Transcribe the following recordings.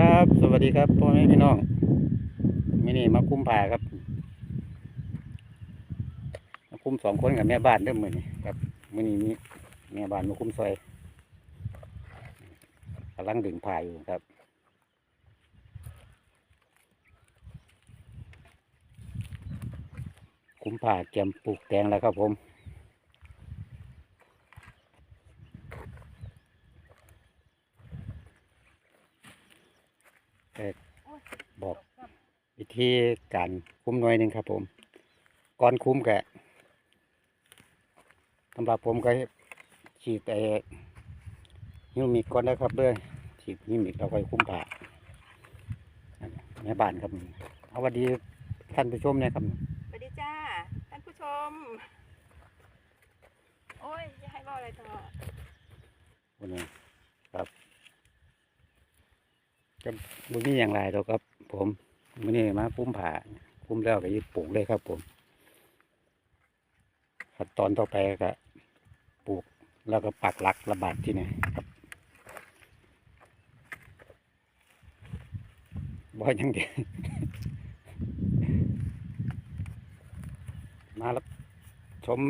ครับ สวัสดีครับพ่อแม่พี่น้องมินี่มาคุ้มผ่าครับมาคุ้มสองคนกับแม่บ้านเด้อมือนี่ครับมินี่มีแม่บ้านมาคุ้มซอยกำลังดึงผ่าอยู่ครับคุ้มผ่าเตรียมปลูกแตงแล้วครับผม บอกวิธีการคุ้มหน่วยหนึ่งครับ ผม ก่อนคุ้มกะสำหรับผมก็ฉีดไอ้ฮิวมิกก่อนนะครับเด้อฉีดฮิวมิกเราค่อยคุ้มผ่าแม่บ้านครับเอาสวัสดีท่านผู้ชมเนี่ยครับสวัสดีจ้าท่านผู้ชม โอ้ยอย่าให้บอกอะไรเถอะวันนี้ครับก็บุมีอย่างไรตัวครับ ผมมื่อนี้มาคุ้มผ่าคุ้มแล้วก็ยึดปลูกเลยครับผมขั้นตอนต่อไปก็ปลูกแล้วก็ปักหลักระบาดที่นี่ครับบ่อยังเดียวมาแล้วชม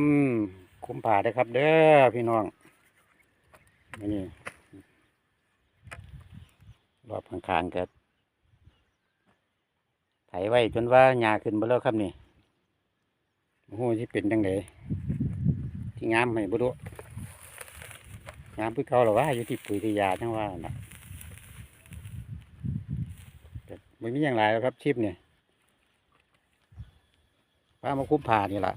คุ้มผ่าได้ครับ เด้อพี่น้องนี่รอบข้างๆก็ ไถไว้จนว่าหญ้าขึ้นมาแล้วครับนี่โอ้โหที่เป็นจังไดที่งามไหมบุรุงามพื่อเขาหรอว่าอยู่ที่ปุ๋ยที่ยาทั้งว่าน่ะไม่มีอย่างไรแล้วครับชิปเนี่ยป้ามาคุ้มผ่านี่ล่ะ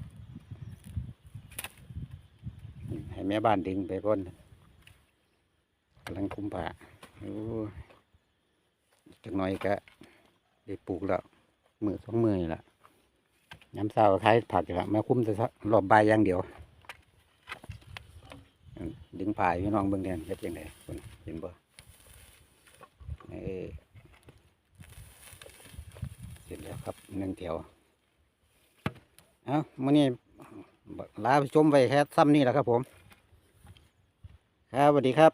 ให้แม่บ้านดึงไปก่อนกำลังคุ้มผ่าโอ้จักหน่อยก็ได้ปลูกแล้ว มือสองมือนี่แหละย้ำเศร้าคล้ายผักอยู่ละมาคุ้มแต่รอบใบยอย่างเดียว ดึงผายพี่น้องเบิ่งแดนเฮ็ดยังไงคนเห็นบ่เออเสร็จแล้วครับหนึ่งแถวเอ้ามื้อนี้ลาไปชมไปแค่ซ้ำนี่แหละครับผม ครับสวัสดีครับ